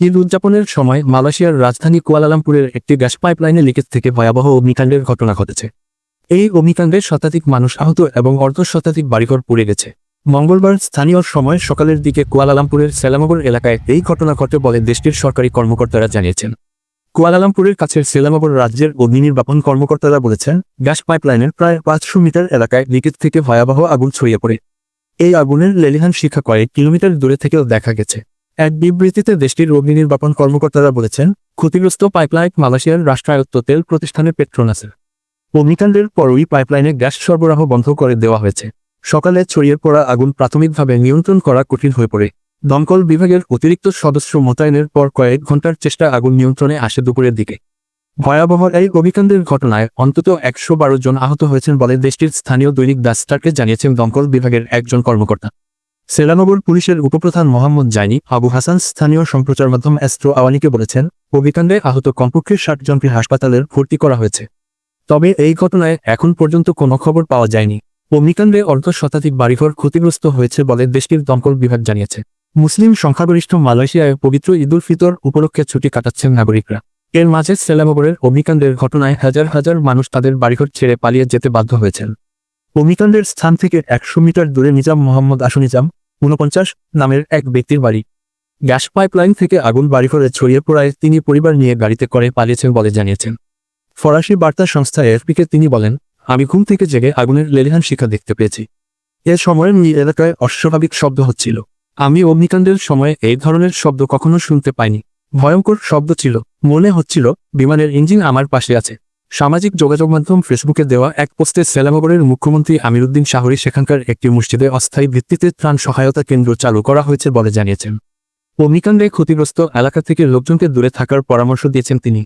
ঈদ উদযাপনের সময় মালয়েশিয়ার রাজধানী কুয়ালালামপুরের একটি গ্যাস পাইপলাইনে লিকেজ থেকে ভয়াবহ অগ্নিকাণ্ডের ঘটনা ঘটেছে। এই অগ্নিকাণ্ডে শতাধিক মানুষ আহত এবং অর্ধ শতাধিক বাড়িঘর পুড়ে গেছে। মঙ্গলবার স্থানীয় সময় সকালের দিকে কুয়ালালামপুরের সেলামগর এলাকায় এই ঘটনা ঘটে বলে দেশটির সরকারি কর্মকর্তারা জানিয়েছেন। কুয়ালালামপুরের কাছের সেলামগর রাজ্যের অগ্নি নির্বাপন কর্মকর্তারা বলেছেন, গ্যাস পাইপলাইনের প্রায় পাঁচশো মিটার এলাকায় লিকেজ থেকে ভয়াবহ আগুন ছড়িয়ে পড়ে। এই আগুনের লেলিহান শিক্ষা কয়েক কিলোমিটার দূরে থেকেও দেখা গেছে। এক বিবৃতিতে দেশটির অগ্নি নির্বাপন কর্মকর্তারা বলেছেন, ক্ষতিগ্রস্ত পাইপলাইন মালয়েশিয়ার রাষ্ট্রায়ত্ত তেল প্রতিষ্ঠানের পেট্রোনাসের অগ্নিকাণ্ডের পরই পাইপলাইনে গ্যাস সরবরাহ বন্ধ করে দেওয়া হয়েছে। সকালে ছড়িয়ে পড়া আগুন প্রাথমিকভাবে নিয়ন্ত্রণ করা কঠিন হয়ে পড়ে। দমকল বিভাগের অতিরিক্ত সদস্য মোতায়েনের পর কয়েক ঘণ্টার চেষ্টা আগুন নিয়ন্ত্রণে আসে দুপুরের দিকে। ভয়াবহ এই অগ্নিকাণ্ডের ঘটনায় অন্তত একশো বারো জন আহত হয়েছেন বলে দেশটির স্থানীয় দৈনিক দাস্টারকে জানিয়েছেন দমকল বিভাগের একজন কর্মকর্তা। সেলানগর পুলিশের উপপ্রধান মোহাম্মদ জাইনি আবু হাসান স্থানীয় সম্প্রচার মাধ্যম অ্যাস্ট্রো আওয়ানিকে বলেছেন অগ্নিকাণ্ডে আহত কমপক্ষে ষাট জনকে হাসপাতালের ভর্তি করা হয়েছে। তবে এই ঘটনায় এখন পর্যন্ত কোনো খবর পাওয়া যায়নি। অগ্নিকাণ্ডে অর্ধ শতাধিক বাড়িঘর ক্ষতিগ্রস্ত হয়েছে বলে দেশটির দমকল বিভাগ জানিয়েছে। মুসলিম সংখ্যাগরিষ্ঠ মালয়েশিয়ায় পবিত্র ঈদুল ফিতর উপলক্ষে ছুটি কাটাচ্ছেন নাগরিকরা। এর মাঝে সেলামগরের অগ্নিকাণ্ডের ঘটনায় হাজার হাজার মানুষ তাদের বাড়িঘর ছেড়ে পালিয়ে যেতে বাধ্য হয়েছেন। অগ্নিকাণ্ডের স্থান থেকে একশো মিটার দূরে নিজাম মোহাম্মদ আসুনিজাম ঊনপঞ্চাশ নামের এক ব্যক্তির বাড়ি। গ্যাস পাইপলাইন থেকে আগুন বাড়ি বাড়িঘরে ছড়িয়ে পড়ায় তিনি পরিবার নিয়ে গাড়িতে করে পালিয়েছেন বলে জানিয়েছেন। ফরাসি বার্তা সংস্থা এফপিকে তিনি বলেন, আমি ঘুম থেকে জেগে আগুনের লেলিহান শিখা দেখতে পেয়েছি। এ সময় এই এলাকায় অস্বাভাবিক শব্দ হচ্ছিল। আমি অগ্নিকাণ্ডের সময়ে এই ধরনের শব্দ কখনো শুনতে পাইনি। ভয়ঙ্কর শব্দ ছিল। মনে হচ্ছিল, বিমানের ইঞ্জিন আমার পাশে আছে। সামাজিক যোগাযোগ মাধ্যম ফেসবুকে দেওয়া এক পোস্টে সেলামগরের মুখ্যমন্ত্রী আমিরুদ্দিন শাহরি সেখানকার একটি মসজিদে অস্থায়ী ভিত্তিতে ত্রাণ সহায়তা কেন্দ্র চালু করা হয়েছে বলে জানিয়েছেন। অগ্নিকাণ্ডে ক্ষতিগ্রস্ত এলাকা থেকে লোকজনকে দূরে থাকার পরামর্শ দিয়েছেন তিনি।